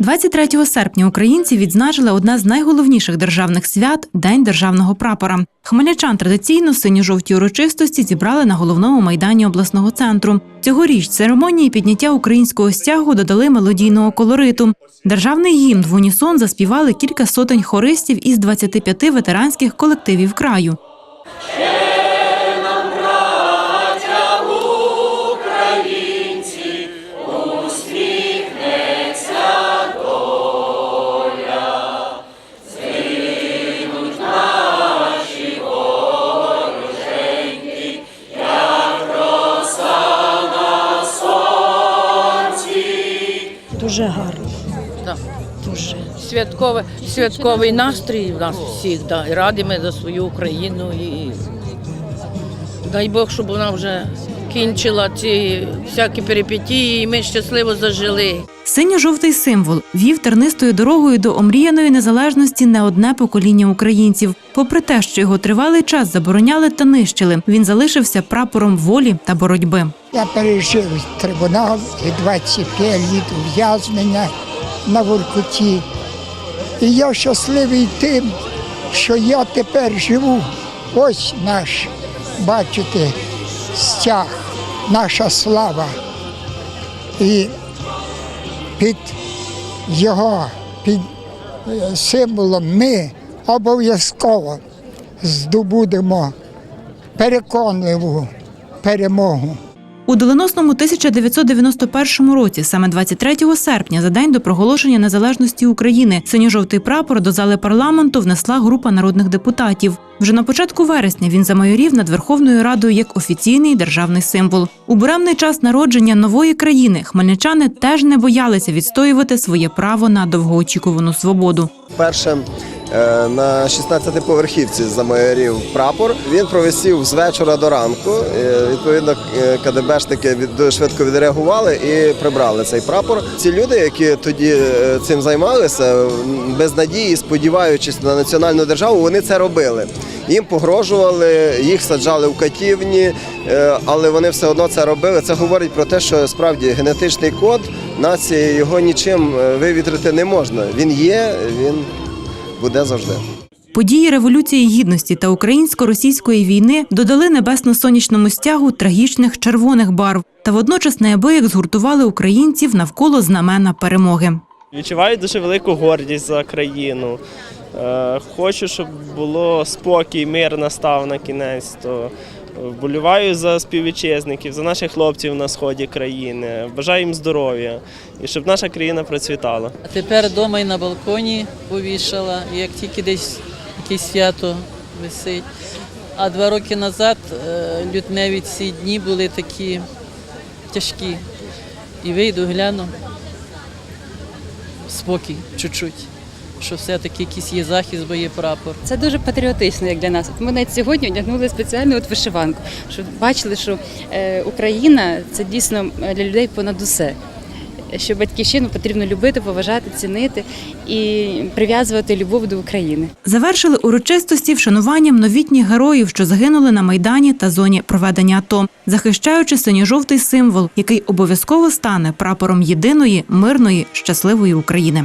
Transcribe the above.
23 серпня українці відзначили одне з найголовніших державних свят День державного прапора. Хмельничан традиційно синьо-жовті урочистості зібрали на головному майдані обласного центру. Цьогоріч церемонії підняття українського стягу додали мелодійного колориту. Державний гімн в унісон заспівали кілька сотень хористів із 25 ветеранських колективів краю. Дуже гарно. Дуже. Святкове, святковий настрій у нас всіх, да. і радимо за свою Україну. І дай Бог, щоб вона вже кінчила ці всякі перипетії, і ми щасливо зажили. Синьо-жовтий символ вів тернистою дорогою до омріяної незалежності не одне покоління українців. Попри те, що його тривалий час забороняли та нищили, він залишився прапором волі та боротьби. Я пережив трибунал і 25 літ ув'язнення на Воркуті. І я щасливий тим, що я тепер живу. Ось наш, бачите, стяг, наша слава. І під його під е, символом ми обов'язково здобудемо переконливу перемогу. У доленосному 1991 році, саме 23 серпня, за день до проголошення незалежності України, синьо-жовтий прапор до зали парламенту внесла група народних депутатів. Вже на початку вересня він замайорів над Верховною Радою як офіційний державний символ. У буремний час народження нової країни хмельничани теж не боялися відстоювати своє право на довгоочікувану свободу. Перше на 16-поверхівці замайорів прапор. Він провисів з вечора до ранку. Е, Відповідно, е, КДБшники дуже швидко відреагували і прибрали цей прапор. Ці люди, які тоді е, цим займалися, без надії, сподіваючись на національну державу, вони це робили. Їм погрожували, їх саджали в катівні, е, але вони все одно це робили. Це говорить про те, що справді генетичний код нації його нічим е, вивітрити не можна. Він є, він буде завжди. Події Революції Гідності та українсько-російської війни додали небесно-сонячному стягу трагічних червоних барв та водночас неабияк згуртували українців навколо знамена перемоги. Відчуваю дуже велику гордість за країну. Е, Хочу, щоб було спокій, мир настав на кінець. То вболіваю за співвітчизників, за наших хлопців на сході країни. Бажаю їм здоров'я і щоб наша країна процвітала. А тепер вдома і на балконі повішала, як тільки десь якесь свято висить. А два роки назад е, лютневі ці дні були такі тяжкі. І вийду, гляну спокій чуть-чуть, що все-таки якийсь є захист, бо є прапор. Це дуже патріотично, як для нас. От Ми навіть сьогодні одягнули спеціальну от вишиванку, щоб бачили, що е, Україна це дійсно е, для людей понад усе. Що батьківщину потрібно любити, поважати, цінити і прив'язувати любов до України. Завершили урочистості вшануванням новітніх героїв, що загинули на майдані та зоні проведення АТО, захищаючи синьо-жовтий символ, який обов'язково стане прапором єдиної, мирної, щасливої України.